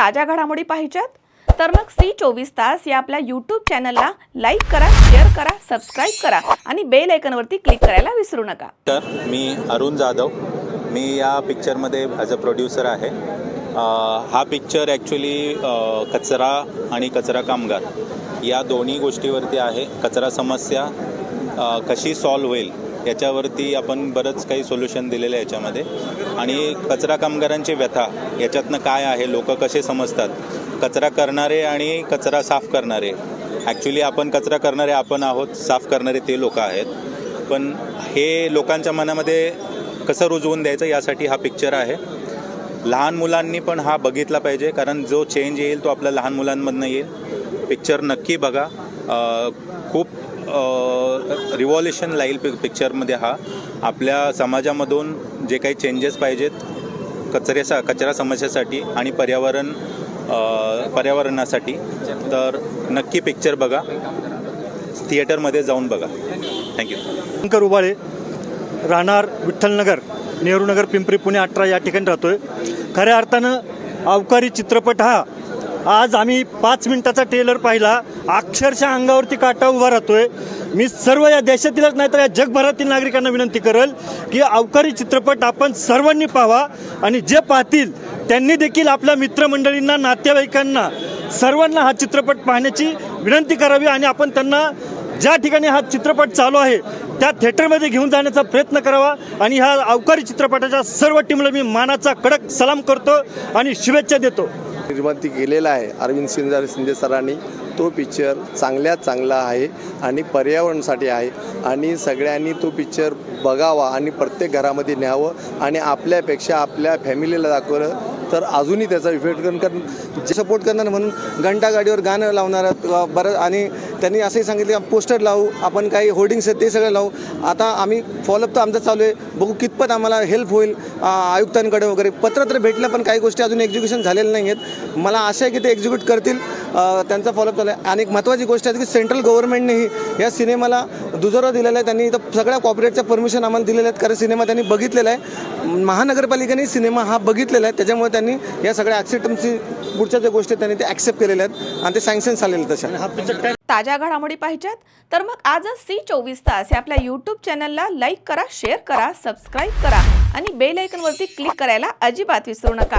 ताज्या घडामोडी पाहिजेत? तर मग सी चोवीस तास या आपल्या यूट्यूब चॅनलला लाईक करा शेअर करा सबस्क्राईब करा आणि बेल आयकनवरती क्लिक करायला विसरू नका. तर मी अरुण जाधव. मी या पिक्चरमध्ये ॲज अ प्रोड्युसर आहे. हा पिक्चर ॲक्च्युली कचरा आणि कचरा कामगार या दोन्ही गोष्टीवरती आहे. कचरा समस्या कशी सॉल्व होईल? याच्यावरती आपण बरंच काही सोल्युशन दिलेलं आहे याच्यामध्ये. आणि कचरा कामगारांची व्यथा याच्यातनं काय आहे लोक कसे समजतात? कचरा करणारे आणि कचरा साफ करणारे. ॲक्च्युली आपण कचरा करणारे आपण आहोत साफ करणारे ते लोक आहेत. पण हे लोकांच्या मनामध्ये कसं रुजवून द्यायचं यासाठी हा पिक्चर आहे. लहान मुलांनी पण हा बघितला पाहिजे कारण जो चेंज येईल तो आपल्या लहान मुलांमधनं येईल. पिक्चर नक्की बघा. खूप रिव्हॉल्युशन लाईल पि पिक्चरमध्ये हा आपल्या समाजामधून जे काही चेंजेस पाहिजेत कचऱ्याचा कचरा समस्यासाठी आणि पर्यावरण पर्यावरणासाठी तर नक्की पिक्चर बघा. थिएटरमध्ये जाऊन बघा. थँक्यू शंकर उबाळे राहणार विठ्ठलनगर नेहरूनगर पिंपरी पुणे अठरा या ठिकाणी राहतोय. खऱ्या अर्थानं अवकारी चित्रपट हा आज आम्ही पाच मिनिटाचा ट्रेलर पाहिला. अक्षरशः अंगावरती काटा उभा राहतोय. मी सर्व या देशातीलच नाही तर या जगभरातील नागरिकांना विनंती करेल की अवकारी चित्रपट आपण सर्वांनी पाहावा आणि जे पाहतील त्यांनी देखील आपल्या मित्रमंडळींना नातेवाईकांना सर्वांना हा चित्रपट पाहण्याची विनंती करावी आणि आपण त्यांना ज्या ठिकाणी हा चित्रपट चालू आहे त्या थिएटरमध्ये घेऊन जाण्याचा प्रयत्न करावा आणि ह्या अवकारी चित्रपटाच्या सर्व टीमला मी मानाचा कडक सलाम करतो आणि शुभेच्छा देतो. निर्माती केलेला आहे. अरविंद सिंजार शिंदे सरांनी. तो पिक्चर चांगल्यात चांगला आहे आणि पर्यावरणासाठी आहे. आणि सगळ्यांनी तो पिक्चर बघावा आणि प्रत्येक घरामध्ये न्यावं आणि आपल्यापेक्षा आपल्या फॅमिलीला दाखवलं तर अजूनही त्याचा इफेक्ट कारण कारण जे सपोर्ट करणार म्हणून घंटा गाडीवर गाणं लावणार किंवा बरं आणि त्यांनी असंही सांगितलं की पोस्टर लावू आपण काही होर्डिंग्स आहेत ते सगळं लावू. आता आम्ही फॉलोअप तर आमचं चालू आहे. बघू कितपत आम्हाला हेल्प होईल आयुक्तांकडे वगैरे. पत्र तर भेटलं पण काही गोष्टी अजून एक्झिक्युशन झालेल्या नाही आहेत मला आशा आहे की ते एक्झिक्यूट करतील. त्यांचा फॉलोअप चालू आहे आणि एक महत्त्वाची गोष्ट आहे की सेंट्रल गव्हर्नमेंटनेही या सिनेमाला दुजोरा दिलेला आहे. त्यांनी इथं सगळ्या कॉपरेटच्या परमिशन आम्हाला दिलेल्या आहेत. कारण सिनेमा त्यांनी बघितलेला आहे. महानगरपालिकेने सिनेमा हा बघितलेला आहे. त्याच्यामुळे त्यांनी या सगळ्या ॲक्सेप्टन्सी पुढच्या ज्या गोष्टी त्यांनी ते ॲक्सेप्ट केलेल्या आहेत. आणि ते सँक्शन झालेले तशा. हा ताज्या घडामोडी पाहिजेत. तर मग आजच सी चोवीस तास या आपल्या यूट्यूब चॅनलला लाईक करा शेअर करा सबस्क्राईब करा. आणि बेल आयकनवरती क्लिक करायला अजिबात विसरू नका.